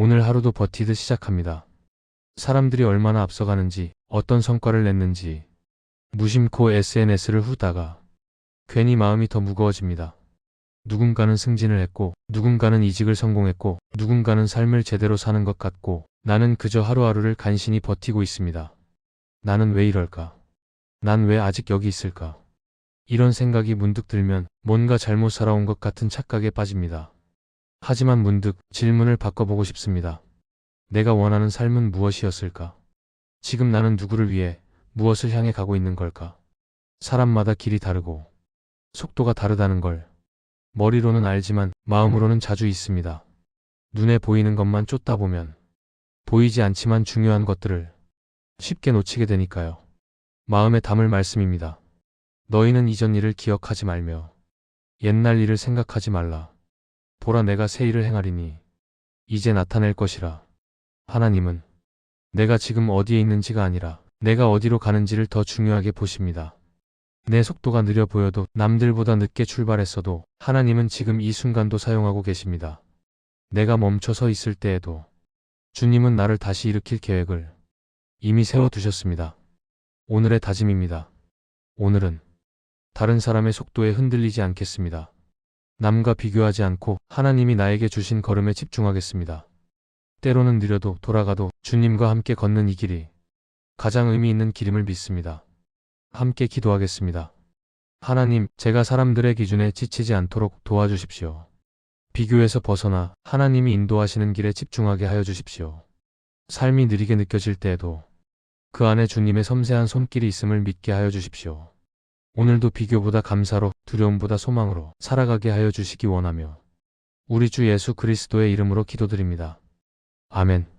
오늘 하루도 버티듯 시작합니다. 사람들이 얼마나 앞서가는지, 어떤 성과를 냈는지, 무심코 SNS를 후다가 괜히 마음이 더 무거워집니다. 누군가는 승진을 했고, 누군가는 이직을 성공했고, 누군가는 삶을 제대로 사는 것 같고, 나는 그저 하루하루를 간신히 버티고 있습니다. 나는 왜 이럴까? 난 왜 아직 여기 있을까? 이런 생각이 문득 들면 뭔가 잘못 살아온 것 같은 착각에 빠집니다. 하지만 문득 질문을 바꿔보고 싶습니다. 내가 원하는 삶은 무엇이었을까? 지금 나는 누구를 위해 무엇을 향해 가고 있는 걸까? 사람마다 길이 다르고 속도가 다르다는 걸 머리로는 알지만 마음으로는 자주 있습니다. 눈에 보이는 것만 쫓다 보면 보이지 않지만 중요한 것들을 쉽게 놓치게 되니까요. 마음에 담을 말씀입니다. 너희는 이전 일을 기억하지 말며 옛날 일을 생각하지 말라. 보라 내가 새 일을 행하리니 이제 나타낼 것이라. 하나님은 내가 지금 어디에 있는지가 아니라 내가 어디로 가는지를 더 중요하게 보십니다. 내 속도가 느려 보여도 남들보다 늦게 출발했어도 하나님은 지금 이 순간도 사용하고 계십니다. 내가 멈춰 서 있을 때에도 주님은 나를 다시 일으킬 계획을 이미 세워두셨습니다. 오늘의 다짐입니다. 오늘은 다른 사람의 속도에 흔들리지 않겠습니다. 남과 비교하지 않고 하나님이 나에게 주신 걸음에 집중하겠습니다. 때로는 느려도 돌아가도 주님과 함께 걷는 이 길이 가장 의미 있는 길임을 믿습니다. 함께 기도하겠습니다. 하나님, 제가 사람들의 기준에 지치지 않도록 도와주십시오. 비교에서 벗어나 하나님이 인도하시는 길에 집중하게 하여 주십시오. 삶이 느리게 느껴질 때에도 그 안에 주님의 섬세한 손길이 있음을 믿게 하여 주십시오. 오늘도 비교보다 감사로 두려움보다 소망으로 살아가게 하여 주시기 원하며 우리 주 예수 그리스도의 이름으로 기도드립니다. 아멘.